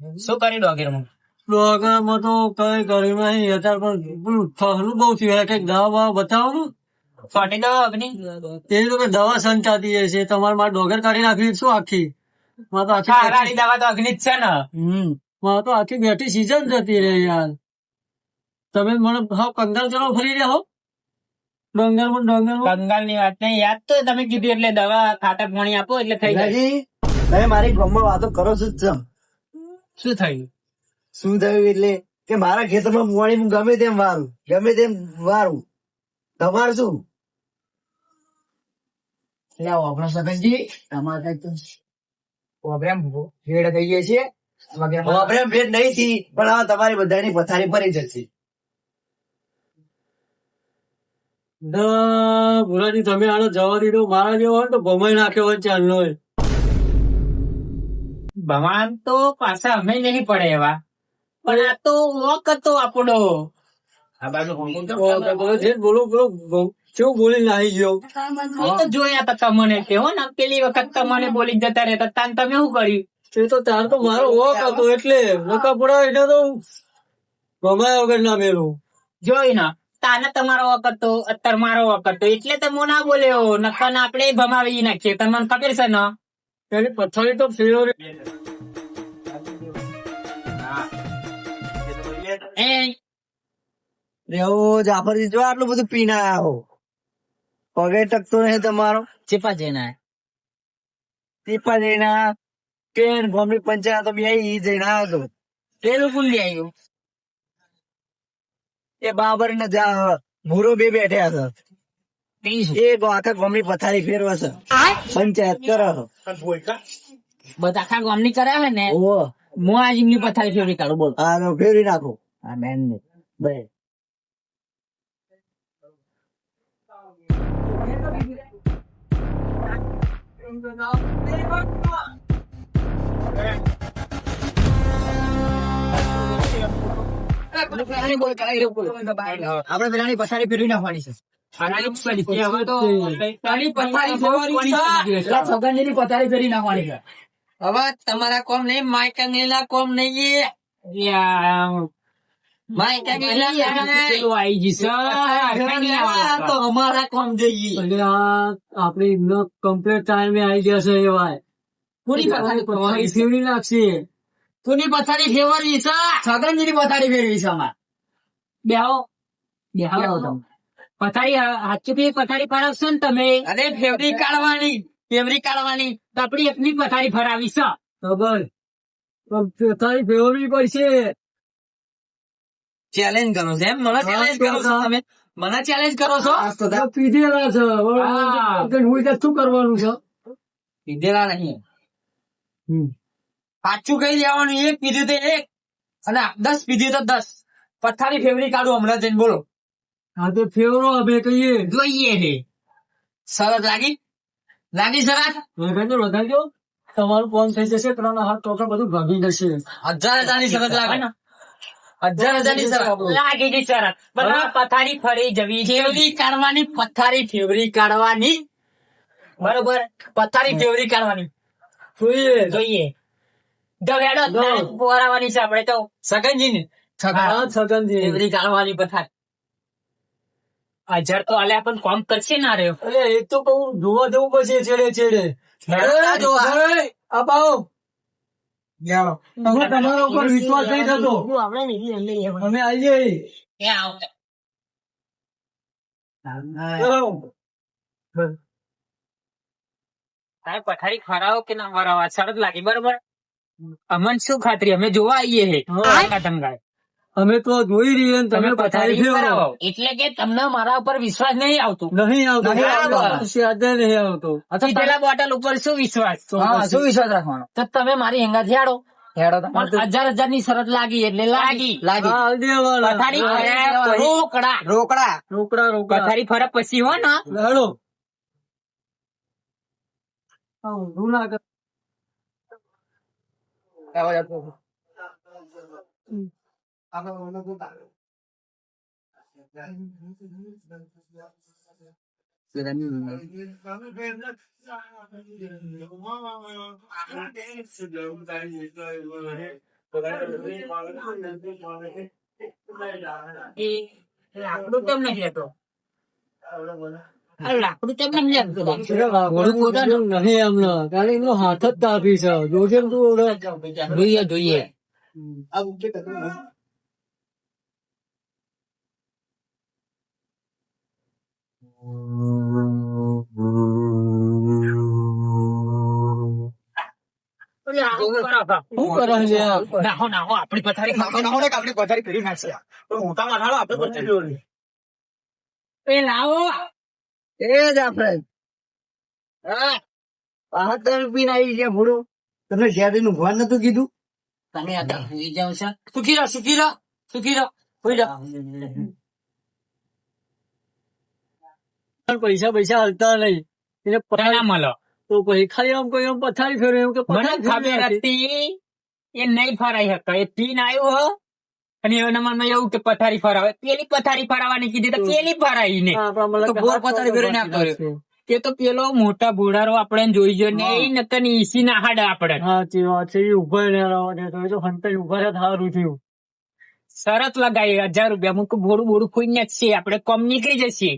શું કર્યું ડોગેરમાં ડોગરમાં તો કઈ કર્યું નહીં અત્યારે પણ પેલું થહલું બહુ થયું કંઈક દવા બવા બતાવો ને. ફાટી દો અગ્નિ એની તો કઈ દવા સંચાતી હશે તમારે મારે ડોગર કાઢી શું આખી? તો આખી દવા તો અગ્નિ જ છે ને. હમ તો આખી બેઠી સીઝન જતી રહે યાર. તમે મને હા કંગાલ ચલો ફરી રહ્યા હો. ડોંગરમાં. ડોંગર કંગાલની વાત નહીં યાદ તો તમે કીધું એટલે દવા ખાટા પાણી આપો એટલે થઈ જાય. તમે મારી ગામમાં વાતો કરો છો. શું થયું? શું થયું એટલે કે મારા ખેતરમાં મુવાણી હું ગમે તેમ વારું ગમે તેમ વારું. તમારે શું? આપણો સગનજી તમારે તો પ્રોબ્લેમ ભેડ થઈ ગઈ છે. આપણે ભેડ નહીં થી પણ આ તમારી બધાની પથારી ફરી જશે. ના ભુરાજી તમે આનો જવા દીધો. મારા જેવો હોય તો ભમાઈ નાખ્યો હોય ચાલનો હોય. ભગવાન તો પાછા અમે નહીં પડે એવા. પણ આ તો વોક હતો આપણો. આ બાજુ બોલો જે બોલો બોલો કેવું ગયો? તો જોયા હતા તમને. કેવો ને પેલી વખત તમને બોલી જતા રહેતા. તાન તમે શું કર્યું? એ તો તાર તો મારો વોક હતો એટલે નકા પડા એટલે તો ભમાયા વગર ના મેલું જોઈ ને તાને તમારો વોક હતો અત્યારે મારો વોક હતો. એટલે તો ના બોલ્યો. નકર આપણે ભમાવી નાખીએ. તમને ખબર છે ને? એની પથારી તો ફેરવી રેવો જાફરજી જો આટલું બધું પીને આવો. પગે ટકતો નહીં તમારો. ચેપા જઈને ચીપા જઈને કેન ગામની પંચાયત તો બે ઈ જઈને આવ્યો હતો તે ફૂલ લઈ આવ્યું એ બાબર ને જા ભૂરો બે બેઠ્યા હતા. એ આખા ગામની પથારી ફેરવે છે. પંચાયત કરે બધા આખા ગામની કર્યા હોય ને? હું આજ એમની પથારી ફેરવી કાઢું બોલ. આ ફેરવી નાખો. આ બેન ને. બે. આપડે પેલાની પથારી ફેરવી નાખવાની છે. હવે ફેરવી તમારા કોમ નહીં માયકા અંગેલા કોમ નહીં માઇક પેલું આઈ જશે આ તો અમારા કોમ જઈએ. એટલે આ આપણી એમનો કમ્પ્લીટ ટાઈમે આવી જશે એવા પૂરી પથારી ફેરવી નાખશે. પૂરી પથારી ફેરવવાની છે? છગનજીની પથારી ફેરવી છે અમારે બેહો. બેહો તમે. પથારી હાચી પથારી ફરાવશો ને તમે. અરે ફેવરી કાઢવાની ફેવરી કાઢવાની. તો આપડી એકની પથારી ફરાવી છે. ખબર પથારી ફેરવવી પડશે. ચેલેન્જ કરો છો એમ? મને ચેલેન્જ કરો છો તમે? મને ચેલેન્જ કરો છો? પીધેલા છે. હા. શું કરવાનું છે? પીધેલા નહીં. હમ. પાછું કઈ લેવાનું? એક પીધું તો એક. અને દસ પીધું તો દસ. પથારી ફેવરી કાઢું હમણાં જઈને બોલો. હા તો ફેવરો અમે કહીએ. જોઈએ ને સરસ લાગી? લાગી સરસ? વધારજો વધારજો તમારું ફોન થઈ જશે ત્રણ હાથ તો બધું ભાગી જશે. હજાર હજારની શરત લાગે. ને? હજાર હજારની સરસ. લાગી ગઈ બધા પથારી ફરી જવી ફેવરી કાઢવાની? પથારી ફેવરી કાઢવાની? બરોબર. પથારી ફેવરી કાઢવાની. જોઈએ. જોઈએ. હેડો પોરાવાની છે આપણે તો. સગનજી ને હા છગનજી. ફેવરી કાઢવાની પથારી. હજાર તો આલ્યા પણ કોમ કરશે ના રે અરે એ તો બહુ જોવા જવું પડશે છેડે છેડે. અપાવો તમારા ઉપર વિશ્વાસ નહીં થતો. અમે આવીએ. પથારી ખરાવો કે ના ફરાવો સરદ લાગી બરોબર? અમન શું ખાતરી? અમે જોવા આવીએ હે. ધમગાય અમે તો જોઈ રહીએ તમે પથારી ફેરવો એટલે કે તમને મારા ઉપર વિશ્વાસ નહીં આવતો. નહીં આવતો. નહીં આવતો. સ્યાદે નહીં આવતો. પીધેલા બોટલ ઉપર શું વિશ્વાસ? હા, શું વિશ્વાસ રાખવાનો? તો તમે મારી હેંગાથી હેડો હજાર હજારની શરત લાગી એટલે લાગી. લાગી. રોકડા. રોકડા. રોકડા રોકડા. પથારી ફરક પછી હો ને. હેડો હા, ઊંધું ના કર. એ લાકડું કેમ નહીં લેતો આ લાકડું કેમ નહીં લેતો ઘોડું પોતાનું નહીં એમને કારણ એમનો હાથ જ તાપી છે જોજે ને તું ઓલો. જોઈએ જોઈએ શું કરે છે યાર? નાહો નાહો આપણી પથારી પથારી એ લાવો એ જ આપણે હા બહાત્તર રૂપિયા આવી ગયા ભૂડું તમને શેરી નું ભાન નતું કીધું તમે આ જાઓ છો સુખી રહો સુખી રહો સુખી રહો જાઓ પણ પૈસા પૈસા હાલતા નહીં એને પૈસા મળો તો પછી ખાલી આમ કોઈ આમ પથારી ફેરવે એમ કે મને પથારી ખબર હતી એ નહીં ફરાઈ શકે એ પીન આવ્યો હો. અને એના મનમાં એવું કે પથારી ફરાવે. પેલી પથારી ફરાવાની કીધી તો પેલી ફરાઈ ને. તો બોર પથારી ફેરવી ના કર્યો. એ તો પેલો મોટા ભોડારો આપણે જોઈ જો ને એ નતન ઈસી ના હાડ આપણે હા વાત છે ઊભા ને રહેવા તો એ ઊભા રહ્યા સારું થયું. શરત લગાવી હજાર રૂપિયા. મુક બોડું બોડું ખોઈ ને છીએ. આપડે કોમ નીકળી જશે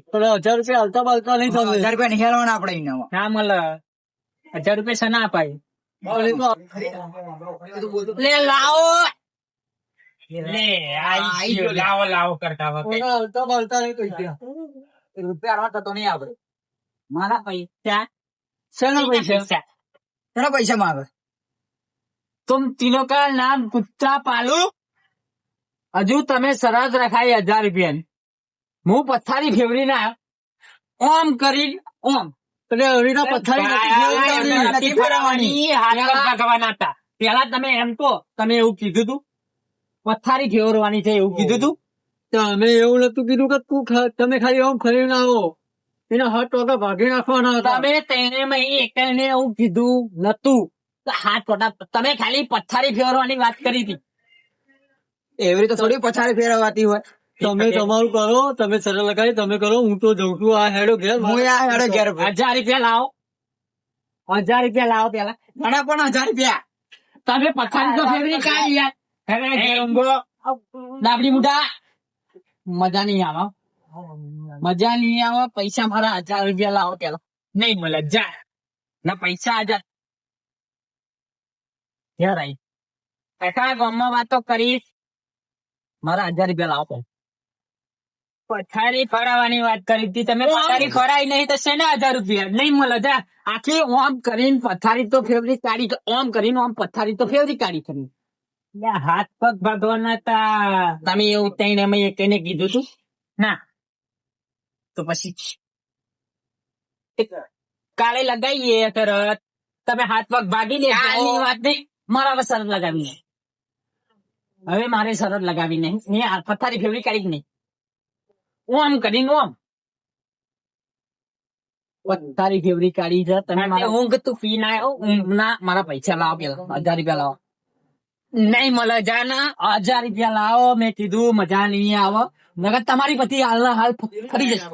હજાર રૂપિયા હલતા બલતા નહીં તો હજાર રૂપિયા નહીં આપડે ના મળે. હજાર રૂપિયા છે અપાય. લે લાવો. લે આઈ લાવો લાવો કરતા વખતે. હલતા બલતા નહીં તો રૂપિયા હલવા થતો નહીં આપડે મારા પૈસા? શેનો પૈસા? શેના પૈસા મારે તુમ તીનો કા નામ કુત્તા પાલુ? હજુ તમે શરત રખાય હજાર રૂપિયા હું પથારી ફેવરી ના ઓમ કરી ઓમ. એટલે પથારી ભગવાન હતા. પેલા તમે એમ તો તમે એવું કીધું તું? પથારી ફેવરવાની છે એવું કીધું તું? તો અમે એવું નતું કીધું કે તું તમે ખાલી આમ ફરીને આવો. એના હાથ ટોકા ભાગી નાખવાના હતા. તમે તેને એકને એવું કીધું નતું. હાથ ટોટા તમે ખાલી પથારી ફેવરવાની વાત કરી હતી. એવી રીતે થોડી પછાડી ફેરવાતી હોય. તમે તમારું કરો તમે સરળ લગાવી તમે કરો હું તો જઉં છું આ હેડો ઘેર હું આ હેડો ઘેર હજાર રૂપિયા લાવો. હજાર રૂપિયા લાવો પેલા. ઘણા પણ હજાર રૂપિયા. તમે પથારી તો ફેરવી કાઢી યાર. ડાબડી મુઢા. મજા નહીં આવે મજા નહીં આવે. પૈસા મારા હજાર રૂપિયા લાવો પેલા. નહીં મળે જા ના પૈસા હજાર. યાર આઈ. આખા ગામમાં વાતો કરીશ. મારા હજાર રૂપિયા લાવો પથારી ફરાવાની વાત કરી હતી. તમે પથારી ફરાઈ નહીં તો શેના હજાર રૂપિયા? નહીં મળે. જા. આખી ઓમ કરીને પથારી તો ફેવરી કાઢી ઓમ કરીને ઓમ પથારી તો ફેવરી કાઢી કરી. હાથ પગ ભગવાન હતા તમે એવું તઈને અમે કઈને કીધું તું. ના. તો પછી કાલે લગાવીએ તરત. તમે હાથ પગ ભાગી દે વાત નહીં. મારા હવે લગાવીએ હવે મારે શરત લગાવી નહીં મેં આ પથારી ફેવરી કાઢી જ નહીં? ઓમ કરીને આમ. પથારી ફેરવી કાઢી છે. તમે મારા ઊંઘ તું પી ના આવ્યો ઊંઘ ના મારા પૈસા લાવો પેલા. હજાર રૂપિયા લાવો. નહીં મળે જાના હજાર રૂપિયા લાવો. મેં કીધું મજા નહીં આવો. નગર તમારી પતિ હાલના હાલ ફરી જશે.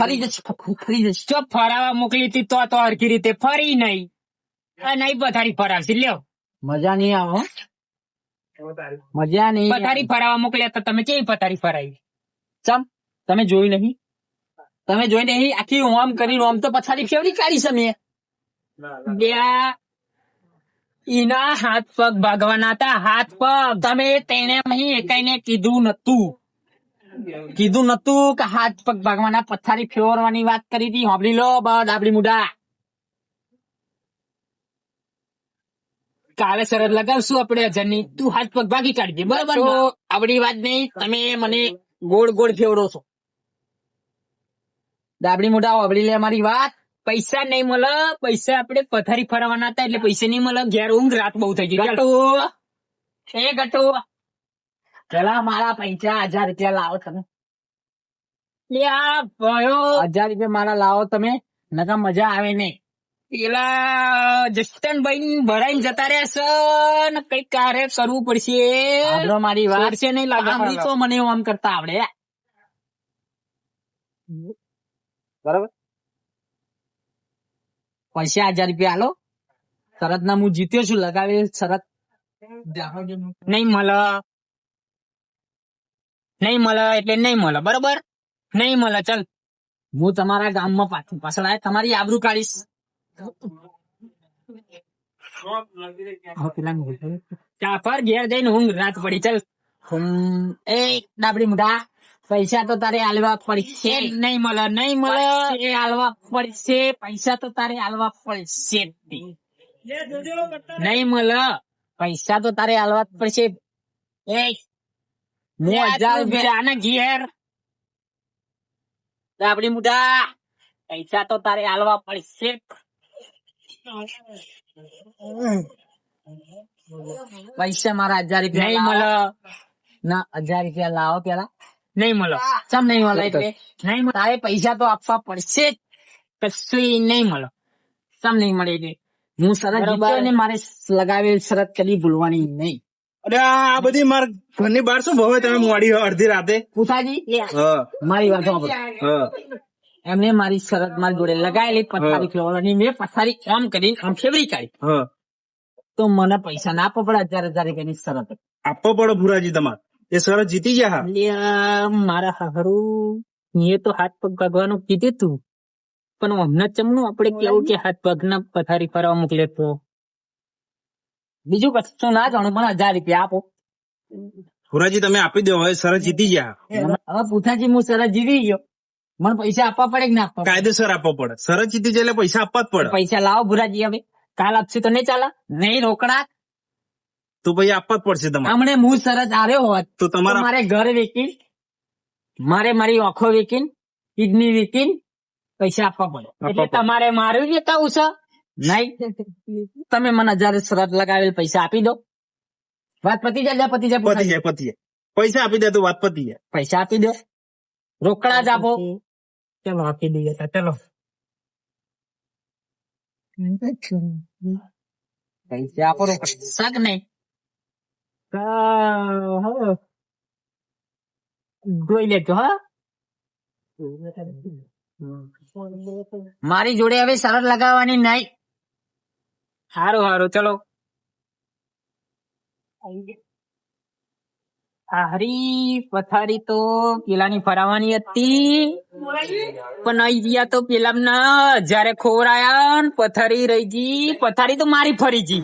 ફરી જશે. ફરી જશે જો ફરાવા મોકલી હતી તો તો હરખી રીતે ફરી નહીં. આ નહીં પથારી ફરાવશે. લ્યો. મજા નહીં આવે હો. મજા નહીં પથારી ફરાવા મોકલ્યા તમે કેવી પથારી ફરાવી ચમ, તમે જોઈ નહીં? તમે જોઈ નહીં? આખી ઓમ કરી ઓમ તો પથારી ફેવરી કાઢી છે મેં. ઈના હાથ પગ ભાગવાના હતા, હાથ પગ. તમે તેને અહીં એકાઈને કીધું નતું કીધું નતું કે હાથ પગ ભાગવાના, પથારી ફેરવાની વાત કરી હતી. હોબળી લો બસ આપડી મુઢા. કાલે શરત લગાવશું આપણે હજારની તું હાથ પગ ભાગી કાઢજે બરાબર આપડી વાત નહીં. તમે મને ગોળ ગોળ ફેવડો છો. દાબડી મોઢા આવડી લે અમારી વાત. પૈસા નહીં મળે પૈસા આપણે પથારી ફરવાના હતા એટલે પૈસા નહીં મળે ઘેર ઊંઘ રાત બહુ થઈ ગઈ. ગટુ. એ ગટુ. પેલા મારા પૈસા હજાર રૂપિયા લાવો તમે. હજાર રૂપિયા મારા લાવો તમે. નકા મજા આવે નહીં. પેલા જસ્ટનભાઈ ભરાઈને જતા રહેશે ને કંઈક કાર્ય કરવું પડશે. મારી વાત. છે નહીં લાગે તો મને આમ કરતા આવડે. બરાબર. પૈસા હજાર રૂપિયા આલો. શરત ના હું જીત્યો છું લગાવે શરત. નહીં મળે. નહીં મળે એટલે નહીં મળે બરોબર? નહીં મળે ચલ. હું તમારા ગામમાં પાછું પાછળ તમારી આબરૂ કાઢીશ. ચા પર ઘેર જઈને ઊંઘ રાત પડી ચલ એ ડાબડી મુઢા પૈસા તો તારે આલવા પડશે નહીં મળે નહીં મળે એ આલવા પડશે પૈસા તો તારે આલવા પડશે નહીં. મળે પૈસા તો તારે આલવા પડશે એ હજાર આને ઘેર ડાબડી મુઢા પૈસા તો તારે આલવા પડશે પૈસા મારા હજાર રૂપિયા નહીં મળે. ના હજાર રૂપિયા લાવો પેલા. નહીં મળે. ચમ નહીં મળે એટલે? નહીં મળે. તારે પૈસા તો આપવા પડશે જ. કશું નહીં મળે. ચમ નહીં મળે એટલે? હું શરત જીત્યો ને મારે લગાવેલ શરત કદી ભૂલવાની નહીં. અરે આ બધી માર ઘરની બહાર શું ભવે તમે મોડી અડધી રાતે? પૂછાજી હા. મારી વાત સાંભળો. એમને મારી શરત મારી જોડે લગાયેલી પથારી ફેરવવાની મેં પથારી આમ કરી આમ ફેવરી કાઢી. તો મને પૈસા ના આપવા પડે હજાર હજાર રૂપિયાની શરત આપવો પડે ભુરાજી તમારે. એ શરત જીતી ગયા મારા હારું એ તો હાથ પગ ભાગવાનું કીધું તું. પણ હમણાં ચમનું આપણે કેવું કે હાથ પગ ના પથારી ફરવા મોકલે તો? બીજું કશું ના જાણું પણ હજાર રૂપિયા આપો. ભુરાજી તમે આપી દો હવે શરત જીતી ગયા હવે પૂછાજી હું શરત જીતી ગયો. મને પૈસા આપવા પડે કે ના આપવા? કાયદેસર આપવા પડે. સરસ જીતી જાય પૈસા આપવા જ પડે. પૈસા લાવો ભુરાજી હવે. કાલ આપશે તો નહીં ચાલે? નહીં રોકડા? તો ભાઈ આપવા જ પડશે તમારે. હમણે હું સરસ આવ્યો હોત તો તમારા મારે ઘર વેચીને મારે મારી આંખો વેકીન કિડની વેકીન પૈસા આપવા પડે. એટલે તમારે મારું વેચાવું છે નહીં? તમે મને હજાર શરત લગાવેલ પૈસા આપી દો. વાત પતી જાય પતિ જાય પતી. જાય પતી જાય. પૈસા આપી દે તો વાત પતી જાય. પૈસા આપી દો. રોકડા જ આપો. ચલો આપી દઈએ તો ચલો પૈસા આપો શક શાક નહીં જોઈ લેજો હા મારી જોડે હવે શરત લગાવવાની નહીં સારું સારું ચલો હારી પથારી તો પેલાની ફરાવાની હતી. પણ આઈ ગયા તો પેલા જયારે ખોરાયા ને પથારી રહી ગઈ. પથારી તો મારી ફરી ગઈ.